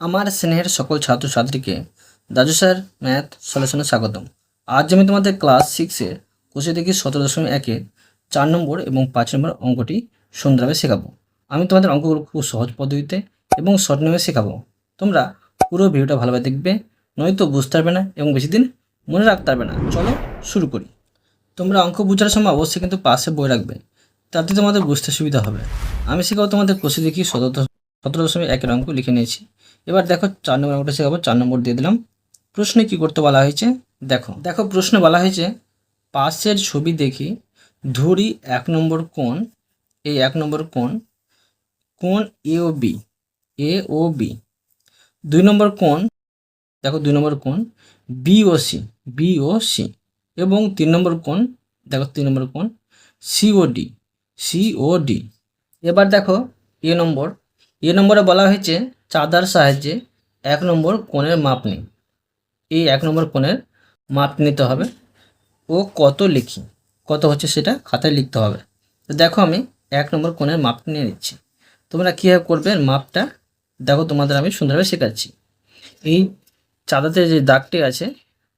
আমার স্নেহের সকল ছাত্রছাত্রীকে। দাজু স্যার, ম্যাথ সলিউশনে স্বাগতম। আজ আমি তোমাদের ক্লাস সিক্সের কোষে দেখি সতেরো দশমিক একের চার নম্বর এবং পাঁচ নম্বর অঙ্কটি সুন্দরভাবে শেখাবো। আমি তোমাদের অঙ্কগুলো খুব সহজ পদ্ধতিতে এবং শর্ট নেমে শেখাবো। তোমরা পুরো ভিডিওটা ভালোভাবে দেখবে, নয়তো বুঝতে পারবে না এবং বেশি দিন মনে রাখতে পারবে না। চলো শুরু করি। তোমরা অঙ্ক বোঝার সময় অবশ্যই কিন্তু পাশে বই রাখবে, তাতে তোমাদের বুঝতে সুবিধা হবে। আমি শেখাবো তোমাদের কোষে দেখি সতেরো সতেরো দশমিক একের অঙ্ক লিখে নিয়েছি। এবার দেখো চার নম্বর অঙ্কটা শেখাবো, চার নম্বর দিয়ে দিলাম। প্রশ্নে কি করতে বলা হয়েছে? দেখো দেখো প্রশ্নে বলা হয়েছে, পাশের ছবি দেখি, ধরি এক নম্বর কোণ, এই এক নম্বর কোণ কোণ এ ও বি এ ও বি দুই নম্বর কোণ, দেখো দুই নম্বর কোণ B O C B O C এবং তিন নম্বর কোণ, দেখো তিন নম্বর কোণ C O D C O D এবার দেখো এ নম্বর এ নম্বরে বলা হয়েছে চাঁদার সাহায্যে এক নম্বর কোণের মাপ নিই এই এক নম্বর কোণের মাপ নিতে হবে। ও কত লিখি? কত হচ্ছে সেটা খাতায় লিখতে হবে। তো দেখো আমি এক নম্বর কোণের মাপ নিয়ে নিচ্ছি। তোমরা কীভাবে করবে? মাপটা দেখো তোমাদের আমি সুন্দরভাবে শেখাচ্ছি। এই চাঁদাতে যে দাগটি আছে,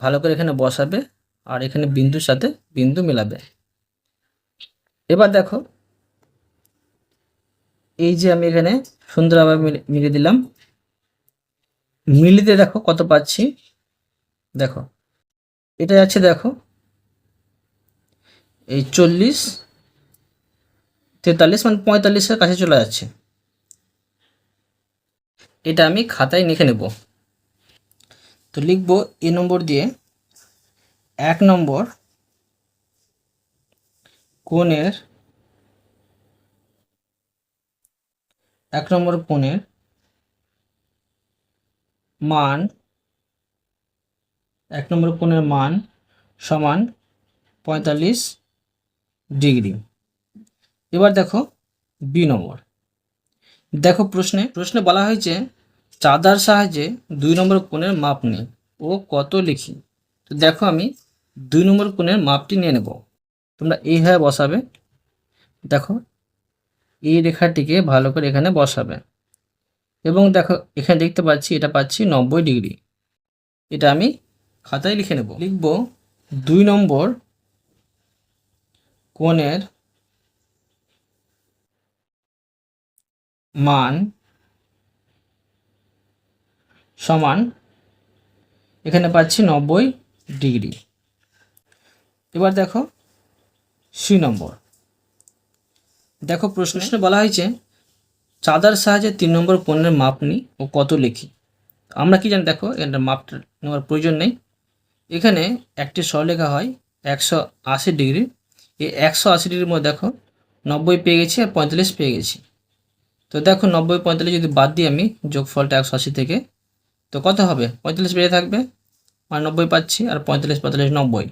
ভালো করে এখানে বসাবে আর এখানে বিন্দুর সাথে বিন্দু মেলাবে। এবার দেখো, এই যে আমি এখানে সুন্দরভাবে মিলে- মিলিয়ে দিলাম। মিলিতে দেখো কত পাচ্ছি। দেখো, এটা যাচ্ছে দেখো, এই চল্লিশ, তেতাল্লিশ মানে পঁয়তাল্লিশের কাছে চলে যাচ্ছে। এটা আমি খাতায় লিখে নেব। তো লিখব এ নম্বর দিয়ে এক নম্বর কোণের এক নম্বর কোণের মান, এক নম্বর কোণের মান সমান পঁয়তাল্লিশ ডিগ্রি। এবার দেখো বি নম্বর। দেখো প্রশ্নে প্রশ্নে বলা হয়েছে চাঁদার সাহায্যে দুই নম্বর কোণের মাপ নিই ও কত লিখি? তো দেখো আমি দুই নম্বর কোণের মাপটি নিয়ে নেব। তোমরা এইভাবে বসাবে। দেখো এই রেখাটিকে ভালো করে এখানে বসাবে এবং দেখো, এখানে দেখতে পাচ্ছি, এটা পাচ্ছি নব্বই ডিগ্রি। এটা আমি খাতায় লিখে নেব। লিখব দুই নম্বর কোণের মান সমান, এখানে পাচ্ছি নব্বই ডিগ্রি। এবার দেখো, সি নম্বর। দেখো প্রশ্নে বলা হয়েছে চাঁদার সাহায্যে তিন নম্বর পণ্যের মাপ নিই ও কত লিখি? আমরা কি জানি? দেখো এখানটা মাপটা নেওয়ার প্রয়োজন নেই। এখানে একটি সরলেখা হয় একশো আশি ডিগ্রি। এই একশো আশি ডিগ্রির মধ্যে দেখো নব্বই পেয়ে গেছি আর পঁয়তাল্লিশ পেয়ে গেছি। তো দেখো নব্বই পঁয়তাল্লিশ যদি বাদ দিই আমি যোগফলটা একশো আশি থেকে তো কত হবে? পঁয়তাল্লিশ বেড়ে থাকবে আর নব্বই পাচ্ছি আর পঁয়তাল্লিশ পঁয়তাল্লিশ নব্বই।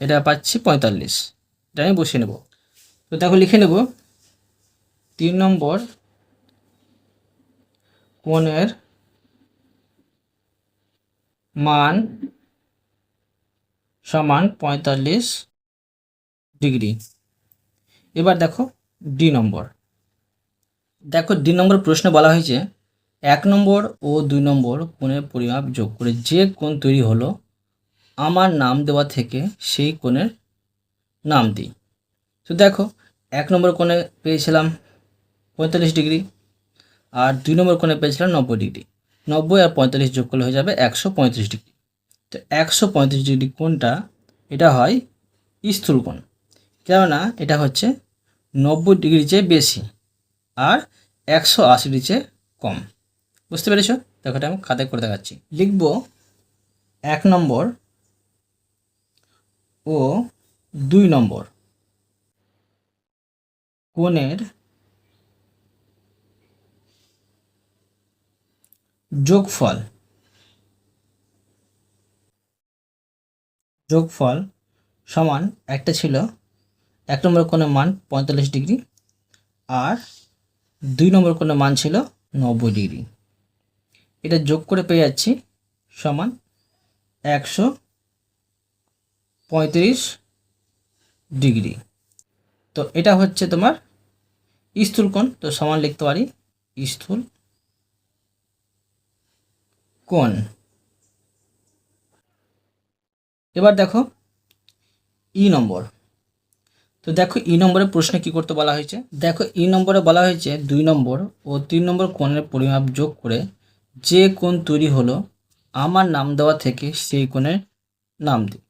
এটা পাচ্ছি পঁয়তাল্লিশ। এটা আমি বসিয়ে নেব। তো দেখো লিখে নেব তিন নম্বর কোণের মান সমান পঁয়তাল্লিশ ডিগ্রি। এবার দেখো ডি নম্বর। দেখো ডি নম্বর প্রশ্নে বলা হয়েছে, এক নম্বর ও দুই নম্বর কোণের পরিমাপ যোগ করে যে কোণ তৈরি হলো, আমার নাম দেওয়া থেকে সেই কোণের নাম দিই। তো দেখো, এক নম্বর কোণে পেয়েছিলাম পঁয়তাল্লিশ ডিগ্রি। আর দুই নম্বর কোণে পেয়েছিলাম নব্বই ডিগ্রি। নব্বই আর পঁয়তাল্লিশ যোগ করলে হয়ে যাবে একশো পঁয়ত্রিশ ডিগ্রি। তো একশো পঁয়ত্রিশ ডিগ্রি কোণটা, এটা হয় স্থূল কোণ। কেননা এটা হচ্ছে নব্বই ডিগ্রির চেয়ে বেশি আর একশো আশি ডিগ্রির চেয়ে কম। বুঝতে পেরেছ? দেখো এটা আমি খাতায় করে দেখাচ্ছি। লিখব এক নম্বর ও দুই নম্বর কোণের যোগফল যোগফল সমান একটা ছিল এক নম্বর কোণের মান পঁয়তাল্লিশ ডিগ্রি আর দুই নম্বর কোণের মান ছিল নব্বই ডিগ্রি। এটা যোগ করে পেয়ে যাচ্ছি সমান একশো পঁয়ত্রিশ ডিগ্রি। তো এটা হচ্ছে তোমার স্থূল কোণ তো সমান লিখতে পারি স্থূল কোণ? এবার দেখো ই নম্বর। তো দেখো ই নম্বরের প্রশ্নে কি করতে বলা হয়েছে? দেখো ই নম্বরে বলা হয়েছে দুই নম্বর ও তিন নম্বর কোণের পরিমাপ যোগ করে যে কোণ তৈরি হলো, আমার নাম দেওয়া থেকে সেই কোণের নাম দিই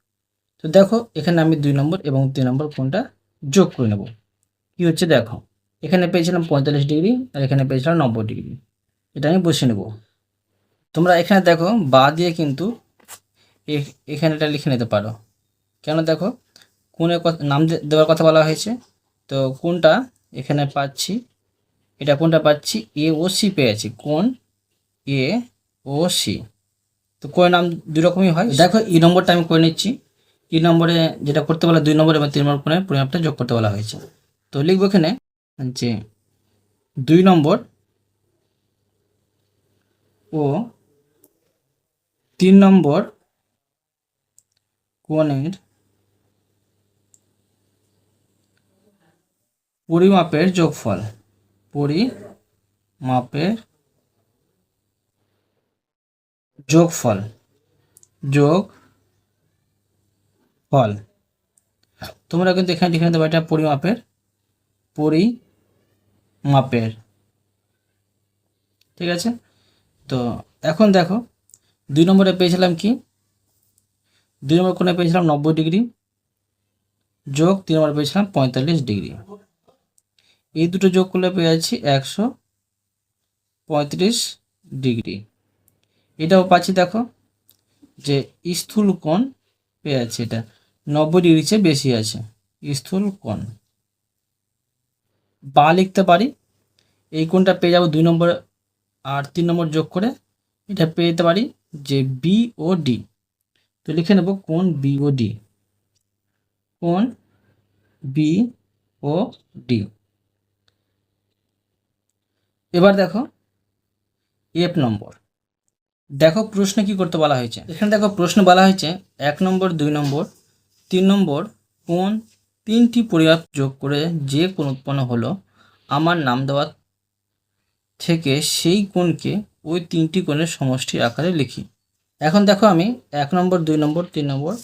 তো দেখো এখানে আমি দুই নম্বর এবং তিন নম্বর কোণটা যোগ করে নেব। কি হচ্ছে দেখো, এখানে পেয়েছিলাম পঁয়তাল্লিশ ডিগ্রি আর এখানে পেয়েছিলাম নব্বই ডিগ্রি। এটা আমি বসে নেব। তোমরা এখানে দেখো, বা দিয়ে কিন্তু এখানে এটা লিখে নিতে পারো। কেন দেখো? কথা- নাম দেওয়ার কথা বলা হয়েছে। তো কোনটা এখানে পাচ্ছি, এটা কোনটা পাচ্ছি এ ও সি পেয়েছি কোন এ ও সি। তো কোন নাম দুই রকমই হয়। দেখো ই নম্বরটা আমি করে নিচ্ছি। ই নম্বরে যেটা করতে বলা দুই নম্বর এবং তিন নম্বর কোণের পরিমাপটা যোগ করতে বলা হয়েছে। তো লিখব এখানে যে দুই নম্বর ও তিন নম্বর কোণের পরিমাপের যোগফল। পরিমাপের যোগফল। যোগ ফল তোমরা কিন্তু এখানে লিখে নিতে পারো এটা পরিমাপের। পরিমাপের। ঠিক আছে? তো এখন দেখো দুই নম্বরে পেয়েছিলাম কি? দুই নম্বর কোণে পেয়েছিলাম নব্বই ডিগ্রি। যোগ তিন নম্বরে পেয়েছিলাম পঁয়তাল্লিশ ডিগ্রি। এই দুটো যোগ করলে পেয়ে যাচ্ছি একশো পঁয়ত্রিশ ডিগ্রি। এটাও পাচ্ছি দেখো যে স্থূল কোণ পেয়ে যাচ্ছে এটা। নব্বই ডিগ্রির চেয়ে বেশি আছে স্থূল কোণ। বা লিখতে পারি? এই কোণটা পেয়ে যাব দুই নম্বর আর তিন নম্বর যোগ করে এটা পেয়ে যেতে পারি যে বি ও ডি তো লিখে নেব কোন বি ও ডি কোন বি ও ডি এবার দেখো এফ নম্বর। দেখো প্রশ্ন কি করতে বলা হয়েছে? এখানে দেখো প্রশ্ন বলা হয়েছে, এক নম্বর, দুই নম্বর, তিন নম্বর, কোন তিনটি পরিমাপ যোগ করে যে কোন উৎপন্ন হলো, আমার নাম দেওয়া থেকে সেই কোণকে ওই তিনটি কোণের সমষ্টি আকারে লিখি। এখন দেখো আমি এক নম্বর দুই নম্বর তিন নম্বর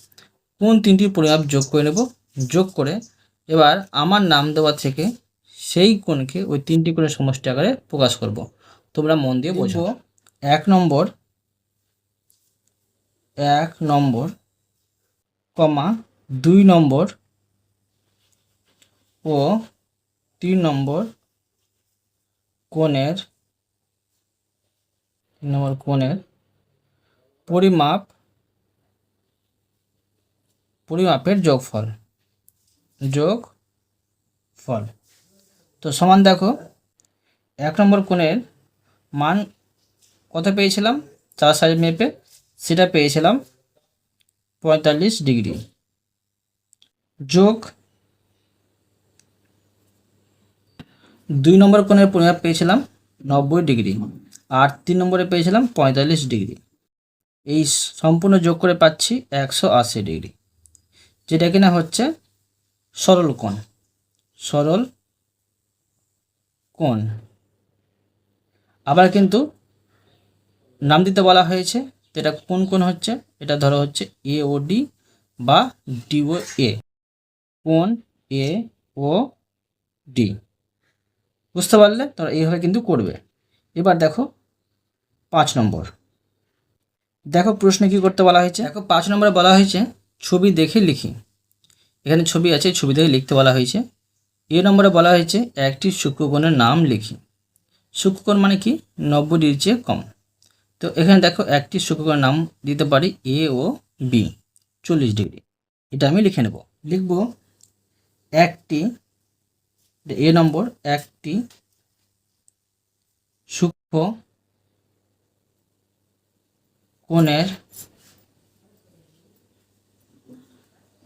কোন তিনটি পরিমাপ যোগ করে নেব? যোগ করে এবার আমার নাম দেওয়া থেকে সেই কোণকে ওই তিনটি কোণের সমষ্টি আকারে প্রকাশ করব। তোমরা মন দিয়ে বোঝো। এক নম্বর এক নম্বর কমা দুই নম্বর ও তিন নম্বর কোণের তিন নম্বর কোণের পরিমাপ, পরিমাপের যোগফল যোগ ফল তো সমান দেখো, এক নম্বর কোণের মান কত পেয়েছিলাম? চার সাইজ মেপে সেটা পেয়েছিলাম পঁয়তাল্লিশ ডিগ্রি। যোগ দুই নম্বর কোণের পরিমাপ পেয়েছিলাম নব্বই ডিগ্রি। আর তিন নম্বরে পেয়েছিলাম পঁয়তাল্লিশ ডিগ্রি। এই সম্পূর্ণ যোগ করে পাচ্ছি একশো আশি ডিগ্রি। যেটা কিনা হচ্ছে সরল কোণ। সরল কোণ। আবার কিন্তু নাম দিতে বলা হয়েছে এটা কোন কোণ হচ্ছে? এটা ধরো হচ্ছে এ ও ডি বা ডি ও এ কোন এ ও ডি বুঝতে পারলে তোমরা এইভাবে কিন্তু করবে। এবার দেখো পাঁচ নম্বর। দেখো প্রশ্নে কি করতে বলা হয়েছে? দেখো পাঁচ নম্বরে বলা হয়েছে, ছবি দেখে লিখি। এখানে ছবি আছে, ছবি দেখে লিখতে বলা হয়েছে। এ নম্বরে বলা হয়েছে, একটি শুক্রকোণের নাম লিখি। শুক্রকোণ মানে কি? নব্বই ডিগ্রির চেয়ে কম। তো এখানে দেখো, একটি শুক্রকোণের নাম দিতে পারি এ ও বি, চল্লিশ ডিগ্রি। এটা আমি লিখে নেব। লিখব, একটি, এ নম্বর, একটি সূক্ষ্ম কোণের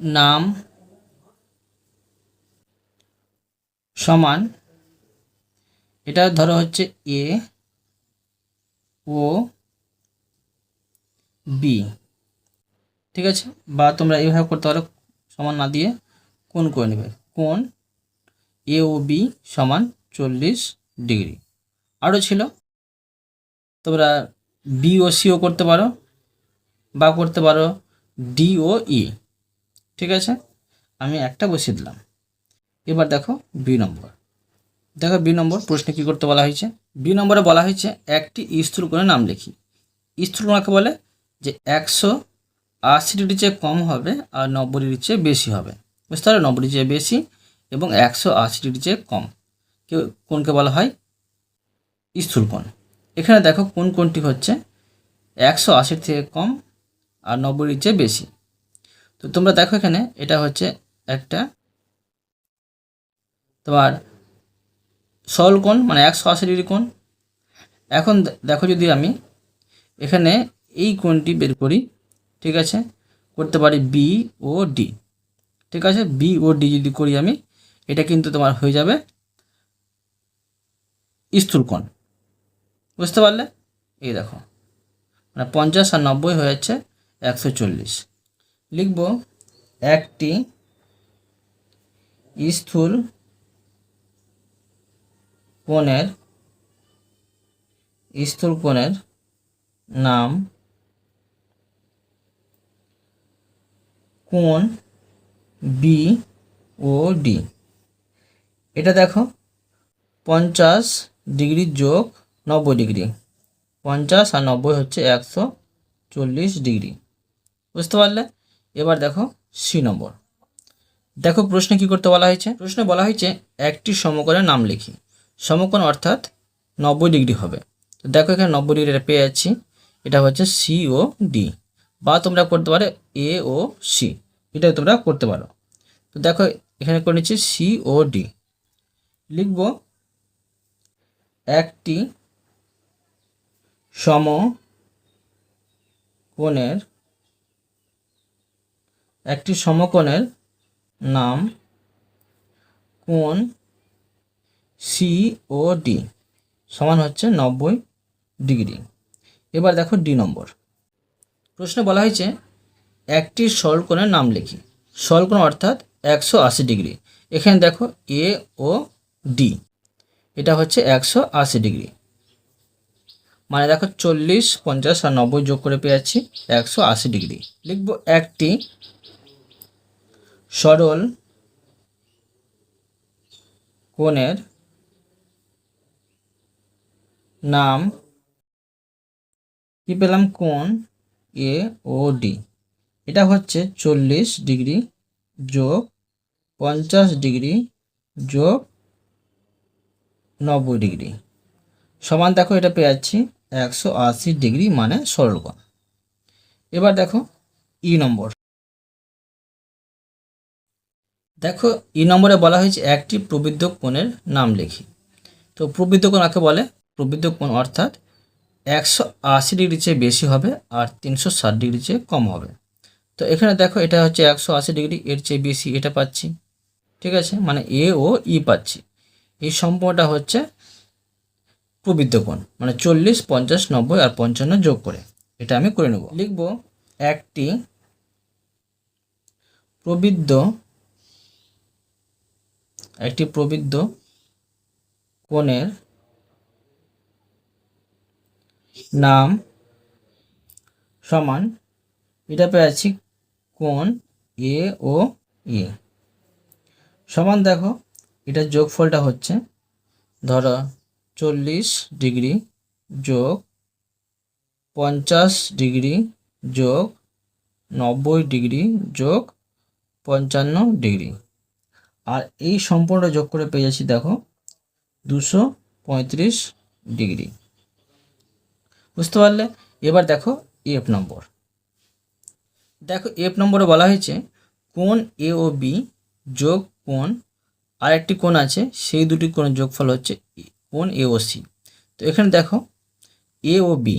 নাম সমান, এটা ধরো হচ্ছে এ ও বি ঠিক আছে? বা তোমরা এইভাবে করতে পারো, সমান না দিয়ে কোন করে নেবে। কোন এ ও বি সমান চল্লিশ ডিগ্রি। আরও ছিল। তোমরা বি ও সিও করতে পারো বা করতে পারো ডি ও ই ঠিক আছে? আমি একটা বসিয়ে দিলাম। এবার দেখো বি নম্বর। দেখো বি নম্বর প্রশ্নে কী করতে বলা হয়েছে? বি নম্বরে বলা হয়েছে একটি স্থূলকোণের নাম লিখি। স্থূলকোণাকে বলে যে একশো আশি ডিগ্রির চেয়ে কম হবে আর নব্বই ডিগ্রির চেয়ে বেশি হবে। বুঝতে পারো নব্বই চেয়ে বেশি এবং একশো আশি ডিগ্রির চেয়ে কম। কেউ কোনকে বলা হয়? স্থূলকোণ এখানে দেখো কোন কোনটি হচ্ছে? একশো আশির থেকে কম আর নব্বই ডিগ্রির চেয়ে বেশি। তো তোমরা দেখো এখানে, এটা হচ্ছে একটা তোমার সরল কোণ মানে একশো আশি ডিগ্রি কোণ। এখন দেখো যদি আমি এখানে এই কোণটি বের করি, ঠিক আছে? করতে পারি বি ও ডি ঠিক আছে? বি ও ডি যদি করি আমি, এটা কিন্তু তোমার হয়ে যাবে স্থূল কোণ। বুঝতে পারলে? এই দেখো। মানে পঞ্চাশ আর নব্বই হয়ে যাচ্ছে একশো চল্লিশ। লিখব, একটি স্থূল কোণের স্থূল কোণের নাম কোণ বি ও ডি এটা দেখো, পঞ্চাশ ডিগ্রি যোগ নব্বই ডিগ্রি। পঞ্চাশ আর নব্বই হচ্ছে একশো চল্লিশ ডিগ্রি। বুঝতে পারলে? এবার দেখো সি নম্বর। দেখো প্রশ্নে কি করতে বলা হয়েছে? প্রশ্নে বলা হয়েছে একটি সমকোণের নাম লিখি। সমকোণ অর্থাৎ নব্বই ডিগ্রি হবে। তো দেখো এখানে নব্বই ডিগ্রি এটা পেয়ে যাচ্ছি। এটা হচ্ছে সি ও ডি। বা তোমরা করতে পারো এ ও সি। এটাও তোমরা করতে পারো। তো দেখো এখানে করে নিচ্ছি সি ও ডি। লিখব একটি সম কোণের একটি সমকোণের নাম কোণ ডি সমান হচ্ছে নব্বই ডিগ্রি। এবার দেখো ডি নম্বর। প্রশ্নে বলা হয়েছে, একটি সরলকোণের নাম লিখি। সরলকোণ অর্থাৎ একশো আশি ডিগ্রি। এখানে দেখো এ ও ডি এটা হচ্ছে একশো আশি ডিগ্রি। মানে দেখো চল্লিশ, পঞ্চাশ আর নব্বই যোগ করে পেয়েছি একশো আশি ডিগ্রি। লিখব একটি সরল কোণের নাম কি পেলাম? কোণ এ ও ডি এটা হচ্ছে চল্লিশ ডিগ্রি যোগ পঞ্চাশ ডিগ্রি যোগ নব্বই ডিগ্রি। সমান দেখো, এটা পেয়ে যাচ্ছি একশো আশি ডিগ্রি মানে সরলকোণ এবার দেখো ই নম্বর। দেখো, ই নম্বরে বলা হয়েছে একটি প্রবৃদ্ধ কোণের নাম লিখি। তো প্রবৃদ্ধ কোণ কাকে বলে? প্রবৃদ্ধ কোণ অর্থাৎ একশো আশি ডিগ্রি চেয়ে বেশি হবে আর তিনশো ষাট ডিগ্রি চেয়ে কম হবে। তো এখানে দেখো, এটা হচ্ছে একশো আশি ডিগ্রি, এর চেয়ে বেশি এটা পাচ্ছি। ঠিক আছে? মানে এ ও ই পাচ্ছি। এই সম্পূর্ণটা হচ্ছে প্রবৃদ্ধ কোণ মানে চল্লিশ, পঞ্চাশ, নব্বই আর পঞ্চান্ন যোগ করে। এটা আমি করে নেব। লিখব একটি প্রবৃদ্ধ একটি প্রবৃদ্ধ কোণের নাম সমান, এটা পেয়ে আছি কোণ এ ও এ সমান দেখো এটা যোগফলটা হচ্ছে, ধরো চল্লিশ ডিগ্রি যোগ পঞ্চাশ ডিগ্রি যোগ নব্বই ডিগ্রি যোগ পঞ্চান্ন ডিগ্রি। আর এই সম্পূর্ণ যোগ করে পেয়ে যাচ্ছি দেখো দুশো পঁয়ত্রিশ ডিগ্রি। বুঝতে পারলে? এবার দেখো এফ নম্বর দেখো এফ নম্বরে বলা হয়েছে কোন এ ও বি যোগ কোন আর একটি কোণ আছে, সেই দুটি কোণের যোগফল হচ্ছে কোন এ ও সি তো এখানে দেখো এ ও বি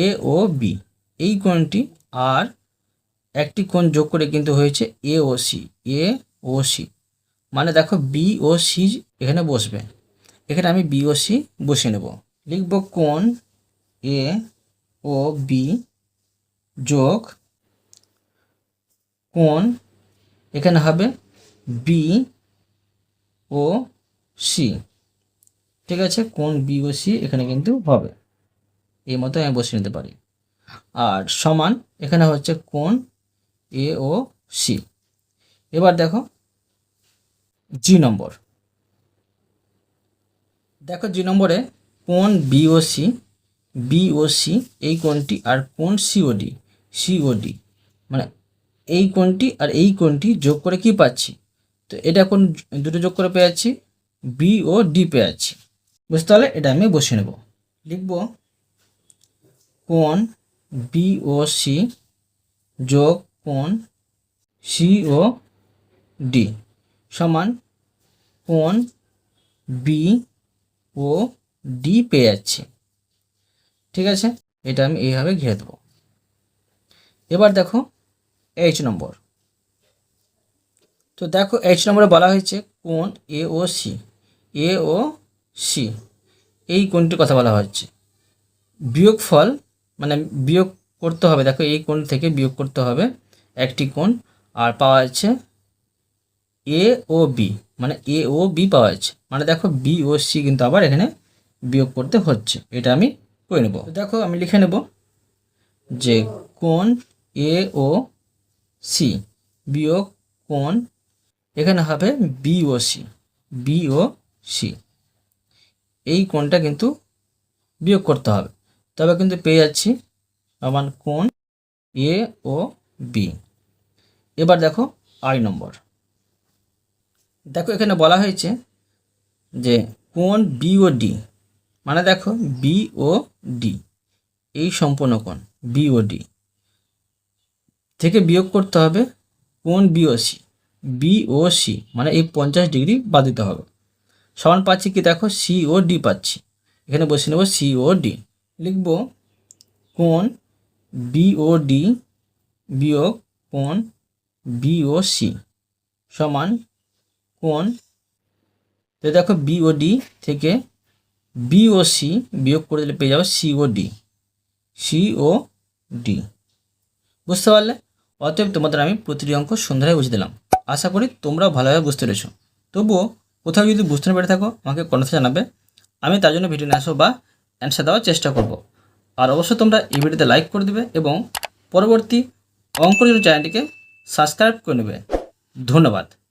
এ ও বি এই কোণটি আর একটি কোণ যোগ করে কিন্তু হয়েছে এ ও সি এ ও সি মানে দেখো বি ও সি এখানে বসবে। এখানে আমি বি ও সি বসিয়ে নেব। লিখব কোণ এ ও বি যোগ কোণ এখানে হবে বি ও সি ঠিক আছে? কোন বি ও সি এখানে কিন্তু হবে। এই মতো আমি বসিয়ে নিতে পারি। আর সমান এখানে হচ্ছে কোন এ ও সি এবার দেখো জি নম্বর। দেখো জি নম্বরে কোণ বিওসি বিওসি এই কোণটি আর কোণ সিওডি সিওডি মানে এই কোণটি আর এই কোণটি যোগ করে কি পাচ্ছি? তো এটা কোন দুটো যোগ করে পেয়ে যাচ্ছি বি ও ডি পেয়ে যাচ্ছি বুঝতে পারলে এটা আমি বসিয়ে নেব। লিখব কোন বি ও সি যোগ কোন সি ও ডি সমান কোন বি ও ডি পেয়ে যাচ্ছি। ঠিক আছে? এটা আমি এইভাবে ঘিরে দেবো। এবার দেখো এইচ নম্বর। তো দেখো এইচ নম্বরে বলা হয়েছে কোন এ ও সি এ ও সি। এই কোণটির কথা বলা হচ্ছে বিয়োগ ফল মানে বিয়োগ করতে হবে। দেখো, এই কোণ থেকে বিয়োগ করতে হবে একটি কোণ। আর পাওয়া যাচ্ছে এ ও বি মানে এ ও বি পাওয়া যাচ্ছে। মানে দেখো, বি ও সি কিন্তু আবার এখানে বিয়োগ করতে হচ্ছে। এটা আমি করে নেব। দেখো, আমি লিখে নেব যে কোণ এ ও সি বিয়োগ কোণ এখানে হবে B O C, B O C. এই কোণটা কিন্তু বিয়োগ করতে হবে। তবে কিন্তু পেয়ে যাচ্ছি আমার কোণ এ ও বি এবার দেখো আই নম্বর। দেখো এখানে বলা হয়েছে যে কোণ বি ও ডি মানে দেখো বি ও ডি এই সম্পূর্ণ কোণ বি ও ডি থেকে বিয়োগ করতে হবে কোণ বিওসি বিওসি মানে এই পঞ্চাশ ডিগ্রি বাদ দিতে হবে। সমান পাচ্ছি কি? দেখো সি ও ডি পাচ্ছি। এখানে বসে নেব সি ও ডি লিখব কোণ বিওডি বিয়োগ কোণ বিওসি সমান কোণ। তো দেখো বিওডি থেকে বিওসি বিয়োগ করে দিলে পেয়ে যাব সিওডি সিও ডি বুঝতে পারলে? অতএব তোমাদের আমি প্রতিটি অঙ্ক সন্ধ্যায় বুঝে দিলাম। আশা করি তোমরাও ভালোভাবে বুঝতে পেরেছ। তবুও কোথাও যদি বুঝতে পেরে থাকো, আমাকে কমেন্টে জানাবে। আমি তার জন্য ভিডিও নিয়ে বা অ্যান্সার দেওয়ার চেষ্টা করব। আর অবশ্যই তোমরা এই ভিডিওতে লাইক করে দেবে এবং পরবর্তী অঙ্কর চ্যানেলটিকে সাবস্ক্রাইব করে নেবে। ধন্যবাদ।